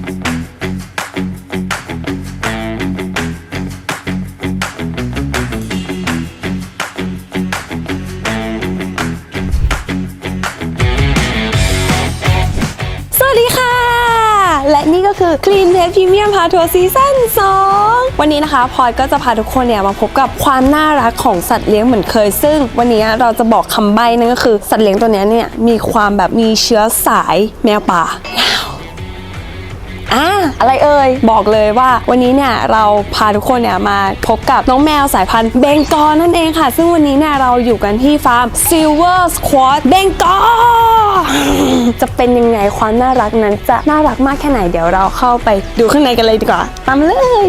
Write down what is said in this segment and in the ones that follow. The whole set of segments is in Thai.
สวัสดีค่ะ และนี่ก็คือ Clean t a p Premium p a t o Season 2วันนี้นะคะพลอยก็จะพาทุกคนเนี่ยมาพบกับความน่ารักของสัตว์เลี้ยงเหมือนเคย ซึ่งวันนี้เราจะบอกคำใบ้นั่นก็คือ สัตว์เลี้ยงตัวเนี้ยเนี่ยมีความแบบมีเชื้อสายแมวป่า อ่าอะไรเอ่ยบอกเลยว่าวันนี้เนี่ยเราพาทุกคนเนี่ยมาพบกับน้องแมวสายพันธุ์เบงกอลนั่นเองค่ะ ซึ่งวันนี้เนี่ยเราอยู่กันที่ฟาร์ม Silver Squad เบงกอลจะเป็นยังไงความน่ารักนั้นจะน่ารักมากแค่ไหนเดี๋ยวเราเข้าไปดูข้างในกันเลยดีกว่าตามเลย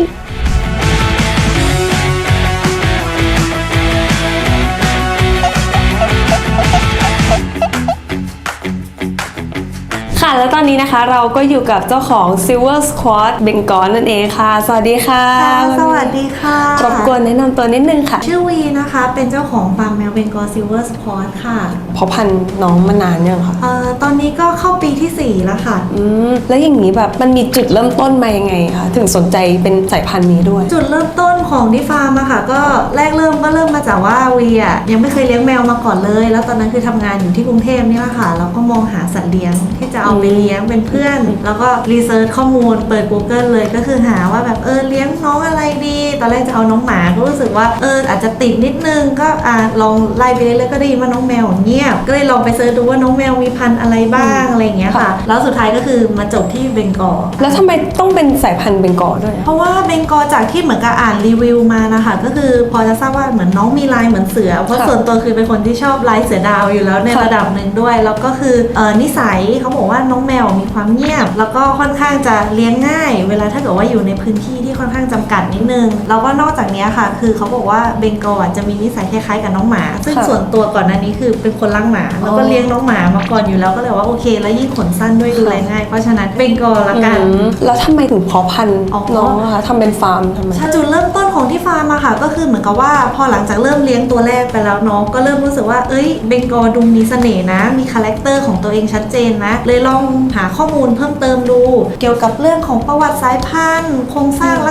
แล้วตอนนี้นะคะเราก็อยู่กับเจ้าของ Silver Squad เบงกอลนั่นเองค่ะ สวัสดีค่ะค่ะสวัสดีค่ะรบกวนแนะนำตัวนิดนึงค่ะ ชื่อวีนะคะ เป็นเจ้าของฟาร์มแมวเบงกอลซิลเวอร์สปอร์ตค่ะเพราะพันธุ์น้องมานานยังคะเอ่อตอนนี้ก็เข้าปีที่ 4 แล้วค่ะ อืม แล้วอย่างนี้แบบมันมีจุดเริ่มต้นมายังไงคะถึงสนใจเป็นสายพันธุ์นี้ด้วย จุดเริ่มต้นของที่ฟาร์มอะค่ะ ก็แรกเริ่มก็เริ่มมาจากว่าวีอะยังไม่เคยเลี้ยงแมวมาก่อนเลย แล้วตอนนั้นคือทำงานอยู่ที่กรุงเทพนี่แหละค่ะแล้วก็มองหาสัตว์เลี้ยงที่จะเอาไปเลี้ยงเป็นเพื่อน แล้วก็รีเสิร์ชข้อมูลเปิด Google เลยก็คือหาว่าแบบเออเลี้ยงน้องอะไรดี ตอนแรกจะเอาน้องหมาก็รู้สึกว่าเอออาจจะติดนิดนึงก็อ่าลองไล่ไปเรื่อยๆก็ได้ยินว่าน้องแมวเงียบก็เลยลองไปเสิร์ชดูว่าน้องแมวมีพันธุ์อะไรบ้างอะไรอย่างเงี้ยค่ะ แล้วสุดท้ายก็คือมาจบที่เบงกอลแล้วทำไมต้องเป็นสายพันธุ์เบงกอลด้วยอะเพราะว่าเบงกอลจากที่เหมือนกับอ่านรีวิวมานะคะก็คือพอจะทราบว่าเหมือนน้องมีลายเหมือนเสือ เพราะค่ะส่วนตัวคือเป็นคนที่ชอบลายเสือดาวอยู่แล้วในค่ะระดับหนึ่งด้วย แล้วก็คือเออนิสัยเขาบอกว่าน้องแมวมีความเงียบ แล้วก็ค่อนข้างจะเลี้ยงง่าย เวลาถ้าเกิดว่าอยู่ในพื้นที่ที่ค่อนข้างจำกัดนิดนึงแล้วก็นอกจากเนี้ยค่ะ คือเขาบอกว่าเบงกอลอะจะมีนิสัยคล้ายๆกับน้องหมา ซึ่งค่ะส่วนตัวก่อนหน้านี้คือเป็นคนรักหมาแล้วก็อ๋อเลี้ยงน้องหมามาก่อนอยู่แล้วก็เลยว่าโอเค แล้วยิ่งขนสั้นด้วยดูแลง่ายเพราะฉะนั้นเบงกอลละกันอืมแล้วทำไมถึงเพาะพันธุ์อ๋อน้องอะคะทำเป็นฟาร์มทำไมถ้าจุดเริ่มต้น ของที่ฟาร์มอะค่ะก็คือเหมือนกับว่าพอหลังจากเริ่มเลี้ยงตัวแรกไปแล้วเน้องก็เริ่มรู้สึกว่าเอ้ยเบงกอดูมีเสน่ห์นะ มีคาแรคเตอร์ของตัวเองชัดเจนนะ เลยลองหาข้อมูลเพิ่มเติมดู เกี่ยวกับเรื่องของประวัติสายพันธุ์โครงสร้างลั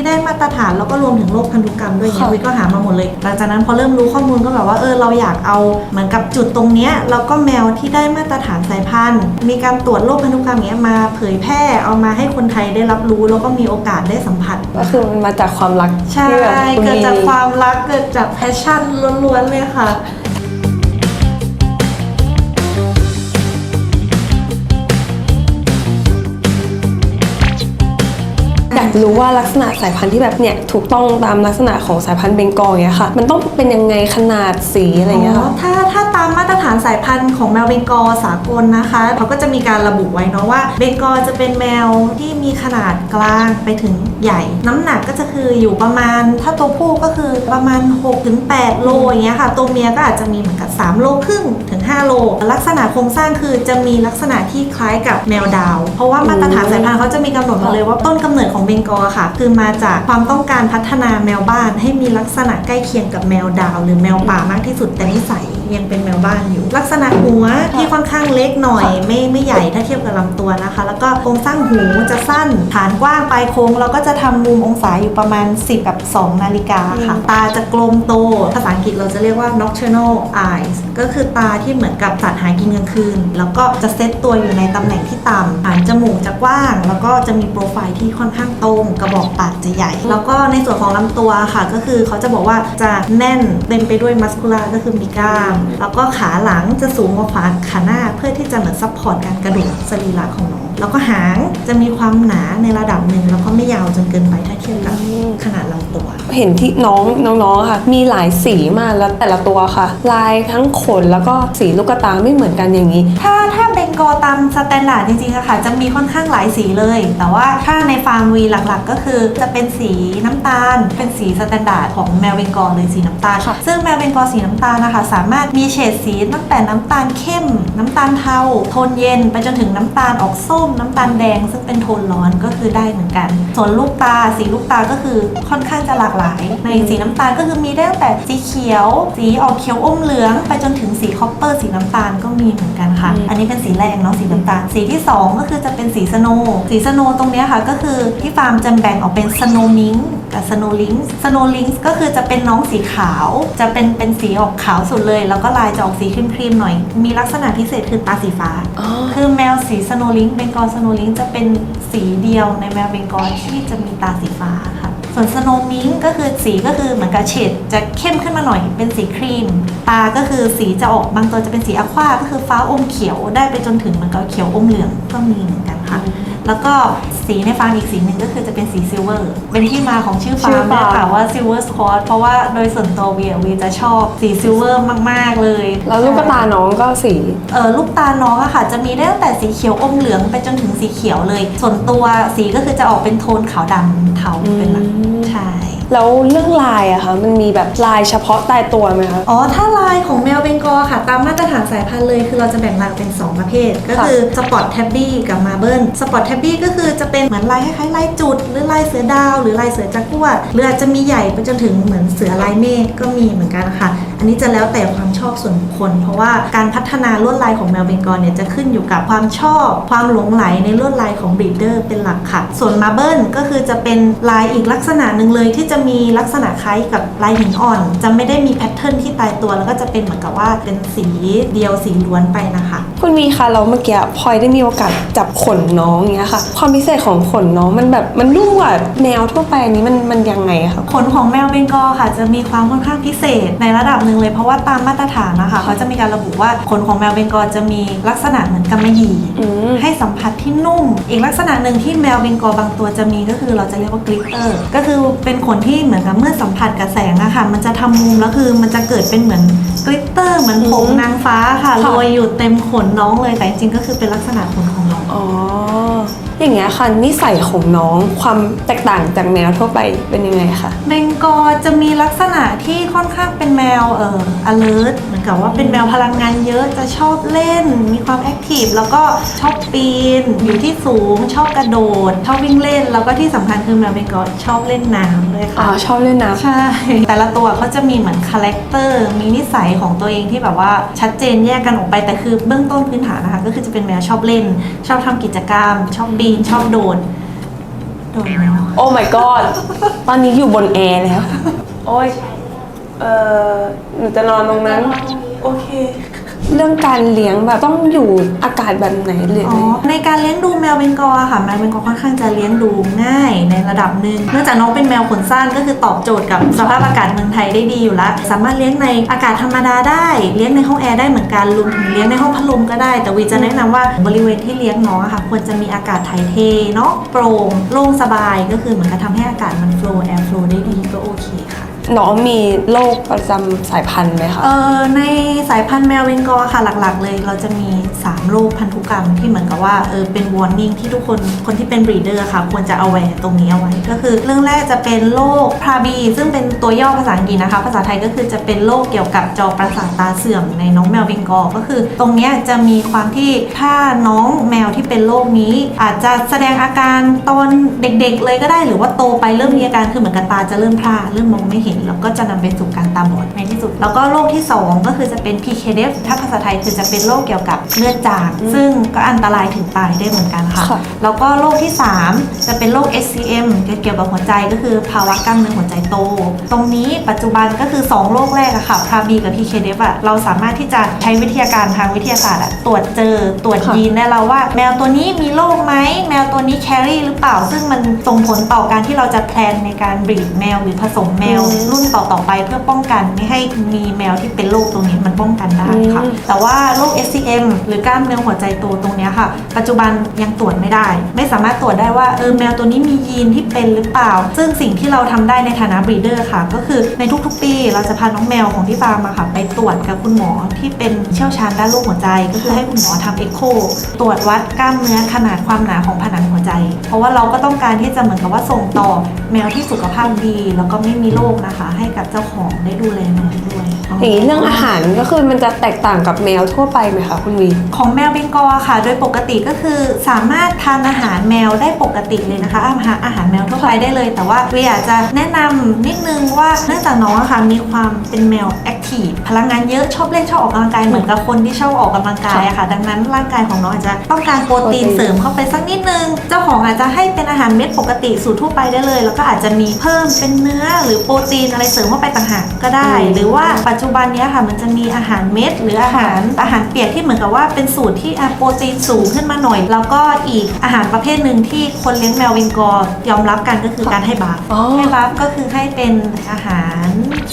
ที่ได้มาตรฐานแล้วก็รวมถึงโรคพันธุกรรมด้วยเนี่ยค่ะวิก็หามาหมดเลย หลังจากนั้นพอเริ่มรู้ข้อมูลก็แบบว่าเออเราอยากเอาเหมือนกับจุดตรงเนี้ยแล้วก็แมวที่ได้มาตรฐานสายพันธุ์ มีการตรวจโรคพันธุกรรมเนี้ยมาเผยแพร่เอามาให้คนไทยได้รับรู้แล้วก็มีโอกาสได้สัมผัส ก็คือมันมาจากความรักใช่ที่แบบคุณเกิดจากมีความรักเกิดจากแพชชั่นล้วนๆเลยค่ะ รู้ว่าลักษณะสายพันธุ์ที่แบบเนี่ยถูกต้องตามลักษณะของสายพันธุ์เบงกอลเงี้ยค่ะ มันต้องเป็นยังไงขนาดสีอะไรเงี้ยค่ะถ้าถ้าตามมาตรฐานสายพันธุ์ของแมวเบงกอลสากลนะคะเขาก็จะมีการระบุไว้เนาะว่าเบงกอลจะเป็นแมวที่มีขนาดกลางไปถึงใหญ่ น้ำหนักก็จะคืออยู่ประมาณ ถ้าตัวผู้ก็คือประมาณ6-8โลอย่างเงี้ยค่ะ ตัวเมียก็อาจจะมีเหมือนกับ3โลครึ่งถึง 5 โล ลักษณะโครงสร้างคือจะมีลักษณะที่คล้ายกับแมวดาว เพราะว่ามาตรฐานสายพันธุ์เขาจะมีกำหนดมาเลยว่าต้นกำเนิดของเบงกอค่ะ คือมาจากความต้องการพัฒนาแมวบ้านให้มีลักษณะใกล้เคียงกับแมวดาว หรือแมวป่ามากที่สุดแต่นิสัย ยังเป็นแมวบ้านอยู่ ลักษณะหัวที่ค่อนข้างเล็กหน่อย ไม่ไม่ใหญ่ถ้าเทียบกับลำตัวนะคะ แล้วก็โครงสร้างหูจะสั้นฐานกว้างปลายโค้งเราก็จะทำมุมองศาอยู่ประมาณ 10 กับ 2 นาฬิกาค่ะ ตาจะกลมโต ภาษาอังกฤษเราจะเรียกว่า nocturnal eyes ก็คือตาที่เหมือนกับสัตว์หากินกลางคืน แล้วก็จะเซตตัวอยู่ในตำแหน่งที่ต่ำฐานจมูกจะกว้าง แล้วก็จะมีโปรไฟล์ที่ค่อนข้างตรง กระบอกปากจะใหญ่ แล้วก็ในส่วนของลำตัวค่ะ ก็คือเขาจะบอกว่าจะแน่นเต็มไปด้วยมัสคูลาก็คือมีกล้ามแล้วก็ขาหลังจะสูงกว่าขาหน้าเพื่อที่จะเหมือนซัพพอร์ตการกระดูกสรีระของน้อง แล้วก็หางจะมีความหนาในระดับหนึ่งแล้วก็ไม่ยาวจนเกินไปถ้าเทียบกับขนาดลำตัว เห็นที่น้องน้องๆค่ะ มีหลายสีมากแล้วแต่ละตัวค่ะ ลายทั้งขนแล้วก็สีลูกตาไม่เหมือนกันอย่างนี้ ถ้าถ้าเบงกอลตามสแตนดาร์ดจริงๆอะค่ะ จะมีค่อนข้างหลายสีเลย แต่ว่าถ้าในฟาร์มวีหลักๆ ก็คือจะเป็นสีน้ำตาล เป็นสีสแตนดาร์ดของแมวเบงกอลเลยสีน้ำตาลค่ะซึ่งแมวเบงกอลสีน้ำตาลนะคะสามารถมีเฉดสีตั้งแต่น้ำตาลเข้ม น้ำตาลเทาโทนเย็นไปจนถึงน้ำตาลออกส้มมน้ำตาลแดง ซึ่งเป็นโทนร้อนก็คือได้เหมือนกัน ส่วนลูกตาสีลูกตาก็คือค่อนข้างจะหลากหลาย ในสีน้ำตาลก็คือมีได้ตั้งแต่สีเขียว สีออกเขียวอมเหลือง ไปจนถึงสีคอปเปอร์สีน้ำตาลก็มีเหมือนกันค่ะอืมอันนี้เป็นสีแรกเนาะสีน้ำตาล สีที่ 2 ก็คือจะเป็นสีสโนว์สีสโนว์ตรงเนี้ยค่ะก็คือที่ฟาร์มจะแบ่งออกเป็นสโนมิง กับสโนลิงสโนลิงก็คือจะเป็นน้องสีขาว จะเป็นเป็นสีออกขาวสุดเลย แล้วก็ลายจะออกสีครีมๆหน่อย มีลักษณะพิเศษคือตาสีฟ้า อ๋อ คือแมวสีสโนลิงเบงกอลสโนลิงจะเป็นสีเดียวในแมวเบงกอลที่จะมีตาสีฟ้าค่ะ ส่วนสโนมิงก็คือสีก็คือเหมือนกับเฉดจะเข้มขึ้นมาหน่อยเป็นสีครีม ตาก็คือสีจะออกบางตัวจะเป็นสีอะควาก็คือฟ้าอมเขียวได้ไปจนถึงเหมือนกับเขียวอมเหลืองก็มีเหมือนกันค่ะ แล้วก็สีในฟาร์มอีกสีหนึ่งก็คือจะเป็นสีซิลเวอร์ เป็นที่มาของชื่อฟาชื่ร์อมฟาร์มเนี่ยค่ะว่าซิลเวอร์สควอตเพราะว่าโดยส่วนตัวเวียวีจะชอบสีซิลเวอร์มาก ๆ เลย แล้วลูกตาน้องก็สีเออลูกตาน้องอะค่ะ จะมีได้ตั้งแต่สีเขียวอมเหลืองไปจนถึงสีเขียวเลย ส่วนตัวสีก็คือจะออกเป็นโทนขาวดำเทาเป็นหลักอืมใช่ แล้วเรื่องลายอะคะมันมีแบบลายเฉพาะตายตัวไหมคะ อ๋อ ถ้าลายของแมวเบงกอลค่ะ ตามมาตรฐานสายพันธุ์เลย คือเราจะแบ่งลายออกเป็น 2 ประเภท ก็คือสปอตแท็บบี้กับมาเบิลสปอตแท็บบี้ก็คือจะเป็นเหมือนลายคล้ายๆลายจุด หรือลายเสือดาว หรือลายเสือจักรวดหรืออาจจะมีใหญ่ไปจนถึงเหมือนเสือลายเมฆก็มีเหมือนกันค่ะ อันนี้จะแล้วแต่ความชอบส่วนบุคคล เพราะว่าการพัฒนาลวดลายของแมวเบงกอลเนี่ยจะขึ้นอยู่กับความชอบ ความหลงไหลในลวดลายของบรีดเดอร์เป็นหลักค่ะ ส่วนมาเบิลก็คือจะเป็นลายอีกลักษณะหนึ่งเลยที่จะมีลักษณะคล้ายกับลายหินอ่อน จะไม่ได้มีแพทเทิร์นที่ตายตัวแล้วก็จะเป็นเหมือนกับว่าเป็นสีเดียวสีล้วนไปนะคะ คุณมีคะเราเมื่อกี้พลอยได้มีโอกาสจับขนน้องอย่างเงี้ยค่ะ ความพิเศษของขนน้องมันแบบมันนุ่มกว่าแมวทั่วไปอันนี้มันมันยังไงอะคะขนของแมวเบงกอลค่ะ จะมีความค่อนข้างพิเศษในระดับหนึ่งเลยเพราะว่าตามมาตรฐานนะคะเขาจะมีการระบุว่าขนของแมวเบงกอลจะมีลักษณะเหมือนกำมะหยี่อืม ให้สัมผัสที่นุ่ม อีกลักษณะหนึ่งที่แมวเบงกอลบางตัวจะมีก็คือเราจะเรียกว่ากลิตเตอร์ ก็คือเป็นขนที่เหมือนกับเมื่อสัมผัสกับแสงอะค่ะ มันจะทำมุมแล้วคือมันจะเกิดเป็นเหมือนกลิตเตอร์เหมือนผงอืมนางฟ้าค่ะค่ะ โรยอยู่เต็มขนน้องเลยแต่จริงๆก็คือเป็นลักษณะขนของน้อง อ๋อ อย่างเงี้ยค่ะนิสัยของน้องความแตกต่างจากแมวทั่วไปเป็นยังไงคะเบงกอลจะมีลักษณะที่ค่อนข้างเป็นแมวเอ่อ alert เหมือนกับว่าเป็นแมวพลังงานเยอะจะชอบเล่น มีความแอคทีฟแล้วก็ชอบปีน อยู่ที่สูง ชอบกระโดด ชอบวิ่งเล่น แล้วก็ที่สำคัญคือแมวเบงกอลชอบเล่นน้ำด้วยอ๋อค่ะ ชอบเล่นน้ใช่ แต่ละตัวเขาจะมีเหมือนคาแรคเตอร์ มีนิสัยของตัวเองที่แบบว่าชัดเจนแยกกันออกไป แต่คือเบื้องต้นพื้นฐานนะคะ ก็คือจะเป็นแมวชอบเล่น ชอบทำกิจกรรม ชอบปีนชอบโดดโดดแล้วำโอ้ my god ตอนนี้อยู่บนแอร์แล้ว โอ้ย เออหนูจะนอนตรงนั้น โอเค เรื่องการเลี้ยงแบบต้องอยู่อากาศแบบไหนหรืออ๋ไงอในการเลี้ยงดูแมวเบงกอลอะค่ะแมวเบงกอลค่อนข้างจะเลี้ยงดูง่ายในระดับหนึ่งเนื่องจากน้องเป็นแมวขนสั้นก็คือตอบโจทย์กับสภาพอากาศเมืองไทยได้ดีอยู่แล้วสามารถเลี้ยงในอากาศธรรมดาได้เลี้ยงในห้องแอร์ได้เหมือนกันรวมถึงเลี้ยงในห้องพัดลมก็ได้ แต่วีจะแนะนำว่าบริเวณที่เลี้ยงน้องอะค่ะควรจะมีอากาศถ่ายเทเนาะโปร่งโล่งสบายก็คือเหมือนกับทำให้อากาศมันโฟล์แอร์โฟล์ได้ดีก็โอเคค่ะ น้องมีโรคประจำสายพันธุ์ไหมคะเอ่อในสายพันธุ์แมวเบงกอลค่ะหลักๆ เลย เราจะมี 3 โรคพันธุกรรมที่เหมือนกับว่าเออเป็น warning ที่ทุกคนคนที่เป็นบรีเดอร์ค่ะควรจะเอาแวร์ตรงนี้เอาไว้ ก็คือเรื่องแรกจะเป็นโรคพาบีซึ่งเป็นตัวย่อภาษาอังกฤษนะคะ ภาษาไทยก็คือจะเป็นโรคเกี่ยวกับจอประสาทตาเสื่อมในน้องแมวเบงกอลก็คือ ตรงเนี้ยจะมีความที่ถ้าน้องแมวที่เป็นโรคนี้ อาจจะแสดงอาการตอนเด็กๆ เลยก็ได้หรือว่าโตไปเริ่มมีอาการคือเหมือนกับตาจะเริ่มพร่าเริ่มมองไม่เห็นแล้วก็จะนำไปสู่การตาบอดในที่สุด แล้วก็โรคที่ 2 ก็คือจะเป็น PKDF ถ้าภาษาไทยคือจะเป็นโรคเกี่ยวกับเลือดจางซึ่งก็อันตรายถึงตายได้เหมือนกันค่ะค่ะ แล้วก็โรคที่ 3 จะเป็นโรค SCM เกี่ยวกับหัวใจก็คือภาวะกล้ามเนื้อหัวใจโต ตรงนี้ปัจจุบันก็คือ 2 โรคแรกอะค่ะพาบีกับ PKDF อะเราสามารถที่จะใช้วิทยาการทางวิทยาศาสตร์อะตรวจเจอตรวจค่ะยีนได้แล้วว่า แมวตัวนี้มีโรคไหมแมวตัวนี้แครี่หรือเปล่า ซึ่งมันส่งผลต่อการที่เราจะแพลนในการบรีดแมวหรือผสมแมวอืมรุ่นต่อๆไปเพื่อป้องกันไม่ให้มีแมวที่เป็นโรคตรงนี้มันป้องกันได้ค่ะอืมแต่ว่าโรค SCM หรือกล้ามเนื้อหัวใจโตตรงเนี้ยค่ะ ปัจจุบันยังตรวจไม่ได้ ไม่สามารถตรวจได้ว่าเออแมวตัวนี้มียีนที่เป็นหรือเปล่า ซึ่งสิ่งที่เราทำได้ในฐานะบรีเดอร์ค่ะ ก็คือในทุกๆปี เราจะพาน้องแมวของที่ฟาร์มมาค่ะ ไปตรวจกับคุณหมอที่เป็นเชี่ยวชาญด้านโรคหัวใจ ก็คือให้คุณหมอทำเอ็กโคตรวจวัดกล้ามเนื้อขนาดความหนาของผนังหัวใจ เพราะว่าเราก็ต้องการที่จะเหมือนกับว่าส่งต่อแมวที่สุขภาพดี แล้วก็ไม่มีโรคนะนะคะให้กับเจ้าของได้ดูแลน้องด้วยอย่างนี้เรื่องอาหารก็คือมันจะแตกต่างกับแมวทั่วไปไหมคะคุณวีของแมวเบงกอลค่ะ โดยปกติก็คือสามารถทานอาหารแมวได้ปกติเลยนะคะ อาหารอาหารแมวทั่วไปได้เลย แต่ว่าวีอยากจะแนะนำนิดนึงว่าเนื่องจากน้องอะค่ะมีความเป็นแมวแอคทีฟพลังงานเยอะชอบเล่นชอบออกกำลังกายเหมือนกับคนที่ชอบออกกำลังกายอะค่ะ ดังนั้นร่างกายของน้องอาจจะต้องการโปรตีนโปรตีนเสริมเข้าไปสักนิดนึง เจ้าของอาจจะให้เป็นอาหารเม็ดปกติสูตรทั่วไปได้เลย แล้วก็อาจจะมีเพิ่มเป็นเนื้อหรือโปรตีนอะไรเสริมเข้าไปต่างหากก็ได้ หรือว่าปัจจุบันเนี้ยค่ะมันจะมีอาหารเม็ด หรืออาหารอาหารเปียกที่เหมือนกับว่าเป็นสูตรที่อะโปรตีนสูงขึ้นมาหน่อย แล้วก็อีกอาหารประเภทหนึ่งที่คนเลี้ยงแมวเวงกอร์ยอมรับกันก็คือการให้บาฟอ๋อ ให้บาฟก็คือให้เป็นอาหาร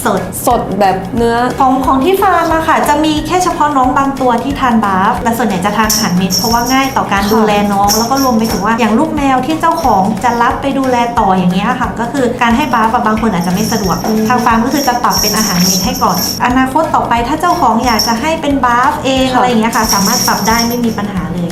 สด สดแบบเนื้อ ของของที่ฟาร์มอะค่ะ จะมีแค่เฉพาะน้องบางตัวที่ทานบาฟและส่วนใหญ่จะทานอาหารเม็ดเพราะว่าง่ายต่อการค่ะดูแลน้อง แล้วก็รวมไปถึงว่าอย่างลูกแมวที่เจ้าของจะรับไปดูแลต่ออย่างเงี้ยค่ะ ก็คือการให้บาฟอะบางคนอาจจะไม่สะดวกทางฟาร์มก็คือจะปรับเป็นอาหารเม็ดให้ก่อน อนาคตต่อไปถ้าเจ้าของอยากจะให้เป็นบาฟเองอะไรอย่างเงี้ยค่ะ สามารถปรับได้ไม่มีปัญหาเลย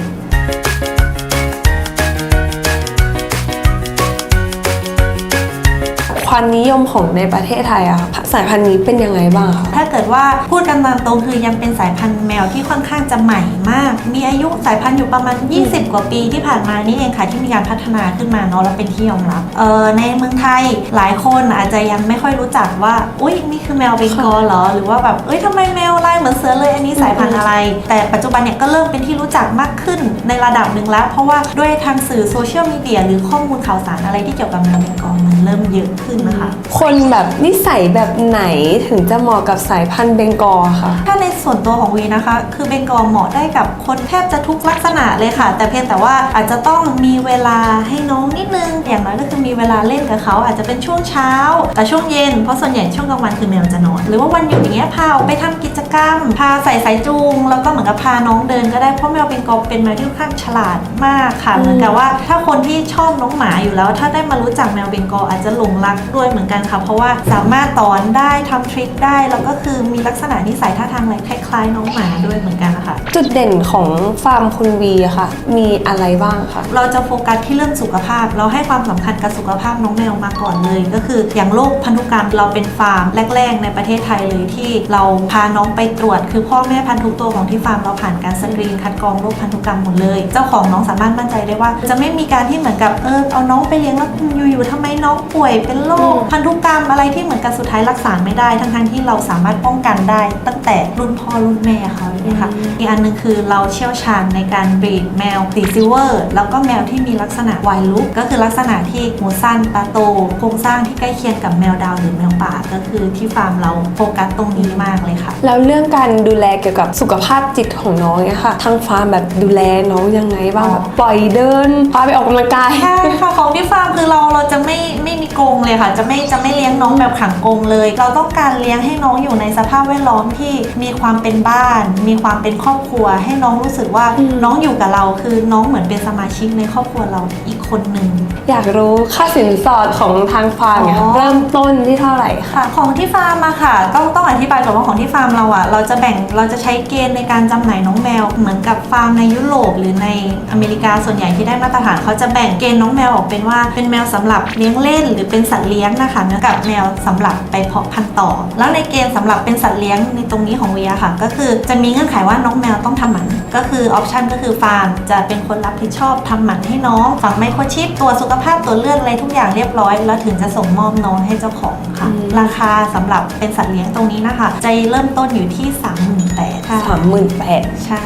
ความนิยมของในประเทศไทยอะค่ะสายพันธุ์นี้เป็นยังไงบ้างคะ ถ้าเกิดว่าพูดกันตามตรงคือยังเป็นสายพันธุ์แมวที่ค่อนข้างจะใหม่มาก มีอายุสายพันธุ์อยู่ประมาณ 20 กว่าปีที่ผ่านมานี่เองค่ะที่มีการพัฒนาขึ้นมาเนาะแล้วเป็นที่ยอมรับเออในเมืองไทยหลายคนอาจจะยังไม่ค่อยรู้จักว่า อุ้ยนี่คือแมวเบงกอลเหรอหรือว่าแบบเอ้ยทำไมแมวลายเหมือนเสือเลยอันนี้สายพันธุ์อะไร แต่ปัจจุบันเนี่ยก็เริ่มเป็นที่รู้จักมากขึ้นในระดับหนึ่งแล้ว เพราะว่าด้วยทางสื่อโซเชียลมีเดียหรือข้อมูลข่าวสารอะไรที่เกี่ยวกับแมวเบงกอลมันเริ่มเยอะขึ้นนะคะ คนแบบนิสัยแบบไหนถึงจะเหมาะกับสายพันธุ์เบงกอลค่ะ ถ้าในส่วนตัวของวีนะคะ คือเบงกอลเหมาะได้กับคนแทบจะทุกลักษณะเลยค่ะ แต่เพียงแต่ว่าอาจจะต้องมีเวลาให้น้องนิดนึง อย่างน้อยก็คือมีเวลาเล่นกับเขา อาจจะเป็นช่วงเช้า แต่ช่วงเย็นเพราะส่วนใหญ่ช่วงกลางวันคือแมวจะนอน หรือว่าวันหยุดอย่างเงี้ยพาออกไปทำกิจกรรม พาใส่สายจูง แล้วก็เหมือนกับพาน้องเดินก็ได้เพราะแมวเบงกอลเป็นแมวที่ค่อนข้างฉลาดมากค่ะเหมือนกับว่า ถ้าคนที่ชอบน้องหมาอยู่แล้ว ถ้าได้มารู้จักแมวเบงกอลอาจจะหลงรักด้วยเหมือนกันค่ะ เพราะว่าสามารถสอนได้ทำทริคได้ แล้วก็คือมีลักษณะนิสัยท่าทางอะไรคล้ายๆน้องหมาด้วยเหมือนกันนะคะจุดเด่นของฟาร์มคุณวีอะค่ะ มีอะไรบ้างคะเราจะโฟกัสที่เรื่องสุขภาพ เราให้ความสำคัญกับสุขภาพน้องแมวมาก่อนเลย ก็คืออย่างโรคพันธุกรรมเราเป็นฟาร์มแรก ๆ ในประเทศไทยเลยที่เราพาน้องไปตรวจ คือพ่อแม่พันธุกตัวของที่ฟาร์มเราผ่านการสกรีนคัดกรองโรคพันธุกรรมหมดเลย เจ้าของน้องสามารถมั่นใจได้ว่า จะไม่มีการที่เหมือนกับเออเอาน้องไปเลี้ยงแล้วอยู่ๆทำไมน้องป่วยเป็นโรคอืมพันธุกรรมอะไรที่เหมือนกับสุดท้ายรักษาไม่ได้ทั้งๆที่เราสามารถป้องกันได้ ตั้งแต่รุ่นพ่อรุ่นแม่เขาเลยค่ะอีกอันหนึงคือเราเชี่ยวชาญในการบรีดแมวสีซิลเวอร์แล้วก็แมวที่มีลักษณะไวลุกก็คือลักษณะที่หูสั้นตาโตโครงสร้างที่ใกล้เคียงกับแมวดาวหรือแมวป่าก็คือที่ฟาร์มเราโฟกัสตรงนี้มากเลยค่ะ แล้วเรื่องการดูแลเกี่ยวกับสุขภาพจิตของน้องเนี่ยค่ะทางฟาร์มแบบดูแลน้องยังไงบ้างอ๋อแบบปล่อยเดินพาไปออกกำลังกายใช่ค่ะของที่ฟาร์มคือเราเราจะไม่ไม่มีกรงเลยค่ะจะไม่จะไม่เลี้ยงน้องแบบขังกรงเลย เราต้องการเลี้ยงให้น้องอยู่ในสภาพแวดล้อมที่มีความเป็นบ้าน มีความเป็นครอบครัว ให้น้องรู้สึกว่าอืมน้องอยู่กับเราคือน้องเหมือนเป็นสมาชิกในครอบครัวเราอีกคนหนึ่งอยากรู้ค่าสินสอดของทางฟาร์มเนี่ยอ๋อเริ่มต้นที่เท่าไหร่คะค่ะ ของที่ฟาร์มอะค่ะ ต้องต้องอธิบายก่อนว่าของที่ฟาร์มเราอะเราจะแบ่งเราจะใช้เกณฑ์ในการจำหน่ายน้องแมว เหมือนกับฟาร์มในยุโรปหรือในอเมริกาส่วนใหญ่ที่ได้มาตรฐานเขาจะแบ่งเกณฑ์น้องแมวออกเป็นว่าเป็นแมวสำหรับเลี้ยงเล่น หรือเป็นสัตว์เลี้ยงนะคะเนื้อกับแมวสำหรับไปเพาะพันธุ์ต่อ แล้วในเกณฑ์สำหรับเป็นสัตว์เลี้ยงในตรงนี้ของเวียค่ะ ก็คือจะมีเงื่อนไขว่าน้องแมวต้องทำหมัน ก็คือออปชันก็คือฟาร์มจะเป็นคนรับผิดชอบทำหมันให้น้องฝังไมโครชิปตัวจสุขภาพตัวจเลือดอะไรทุกอย่างเรียบร้อย แล้วถึงจะส่งมอบน้องให้เจ้าของค่ะอืมราคาสำหรับเป็นสัตว์เลี้ยงตรงนี้นะคะจะเริ่มต้นอยู่ที่ 3 8 0 0 0ค่ะสามหมื่นแปดใช่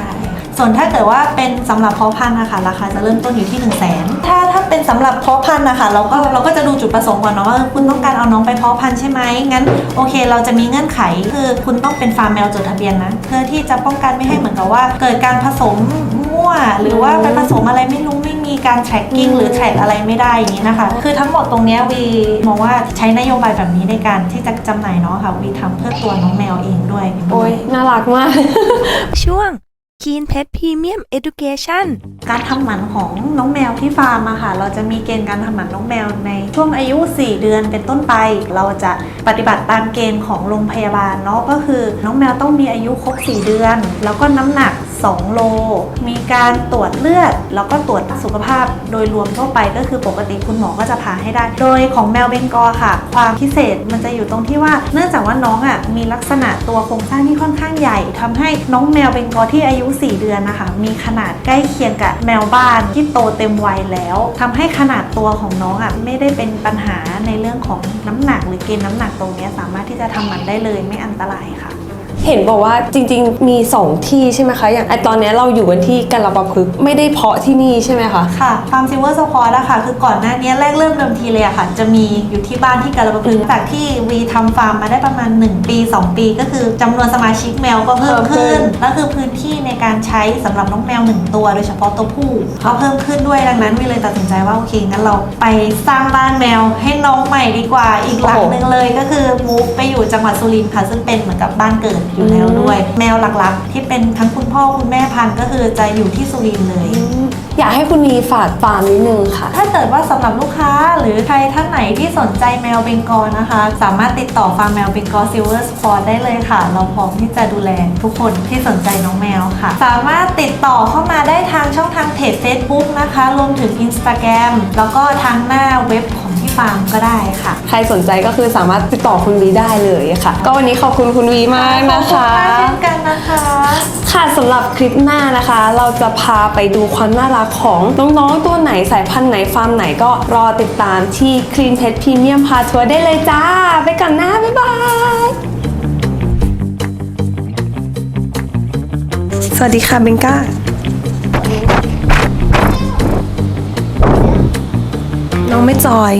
ส่วนถ้าเกิดว่าเป็นสำหรับเพาะพันธุ์นะคะราคาจะเริ่มต้นอยู่ที่ 1 0 0 0 0แสนถ้าถ้า เป็นสำหรับเพาะพันธุ์นะคะเราก็เราก็จะดูจุดประสงค์ก่อนเนาะว่าคุณต้องการเอาน้องไปเพาะพันธุ์ใช่ไหมงั้นโอเค เราจะมีเงื่อนไขคือคุณต้องเป็นฟาร์มแมวจดทะเบียนนะเพื่อที่จะป้องกันไม่ให้เหมือนกับว่า เกิดการผสมมั่ว หรือว่าไปผสมอะไรไม่รู้ไม่มีการ tracking หรือ track อะไรไม่ได้อย่างนี้นะคะ คือทั้งหมดตรงเนี้ยวีมองว่าใช้นโยบายแบบนี้ในการที่จะจำหน่ายน้องค่ะวีทำเพื่อตัวน้องแมวเองด้วย โอ้ยน่ารักมากช่วง คีนเพชรพรีเมียมเอดูเคชันการทำหมันของน้องแมวที่ฟาร์มอะค่ะ เราจะมีเกณฑ์การทำหมันน้องแมวในช่วงอายุ 4 เดือนเป็นต้นไป เราจะปฏิบัติตามเกณฑ์ของโรงพยาบาลเนาะก็คือ น้องแมวต้องมีอายุครบ 4 เดือน แล้วก็น้ำหนัก 2 โล มีการตรวจเลือด แล้วก็ตรวจสุขภาพโดยรวมทั่วไปก็คือปกติคุณหมอก็จะพาให้ได้ โดยของแมวเบงกอค่ะ ความพิเศษมันจะอยู่ตรงที่ว่า เนื่องจากว่าน้องอะมีลักษณะตัวโครงสร้างที่ค่อนข้างใหญ่ทำให้น้องแมวเบงกอที่อายุ 4 เดือนนะคะ มีขนาดใกล้เคียงกับแมวบ้านที่โตเต็มวัยแล้วทำให้ขนาดตัวของน้องอะไม่ได้เป็นปัญหาในเรื่องของน้ำหนักหรือเกณฑ์น้ำหนักตรงนี้สามารถที่จะทำมันได้เลยไม่อันตรายค่ะ เห็นบอกว่าจริง ๆ มี 2 ที่ใช่ไหมคะ อย่างไอตอนเนี้ยเราอยู่กันที่กัลปะพฤกษ์ไม่ได้เพาะที่นี่ใช่ไหมคะ ค่ะฟาร์มซิลเวอร์สควอตอะค่ะ คือก่อนหน้านี้แรกเริ่มเดิมทีเลยอะค่ะ จะมีอยู่ที่บ้านที่กาลปะพฤกษ์จากที่วีทำฟาร์มมาได้ประมาณ 1 ปี 2 ปี ก็คือจำนวนสมาชิกแมวก็เพิ่มเพิ่มขึ้ขึ้นนแล้วคือพื้นที่ในการใช้สำหรับน้องแมว 1 ตัว โดยเฉพาะตัวผู้ก็เพิ่มขึ้นด้วยดังนั้นวีเลยตัดสินใจว่าโอเคงั้นเราไปสร้างบ้านแมวให้น้องใหม่ดีกว่าอีกหลังหนึ่งเลยก็คือมูฟไปอยู่จังหวัดสุรินทร์ค่ะซึ่งเป็นเหมือนกับบ้านเกิดอยู่แล้วด้วย แมวหลักๆ ที่เป็นทั้งคุณพ่อคุณแม่พันธุ์ก็คือจะอยู่ที่สุรินทร์เลย อยากให้คุณมีฝากฟาร์มนิดนึงค่ะ ถ้าเกิดว่าสำหรับลูกค้าหรือใครท่านไหนที่สนใจแมวเบงกอลนะคะ สามารถติดต่อฟาร์มแมวเบงกอลซิลเวอร์สปอร์ตได้เลยค่ะ เราพร้อมที่จะดูแลทุกคนที่สนใจน้องแมวค่ะ สามารถติดต่อเข้ามาได้ทางช่องทางเพจ Facebook นะคะ รวมถึง Instagram แล้วก็ทางหน้าเว็บของที่ ฟาร์มก็ได้ค่ะ ใครสนใจก็คือสามารถติดต่อคุณวีได้เลยค่ะ ก็วันนี้ขอบคุณคุณวีมากนะคะ ขอบคุณมากเช่นกันนะคะ ค่ะสำหรับคลิปหน้านะคะ เราจะพาไปดูความน่ารักของน้องๆตัวไหนสายพันธุ์ไหนฟาร์มไหนก็รอติดตามที่ Clean Pet Premium พาทัวร์ได้เลยจ้า ไปก่อนนะบ๊ายบายสวัสดีค่ะเบงก้า น้องไม่จอย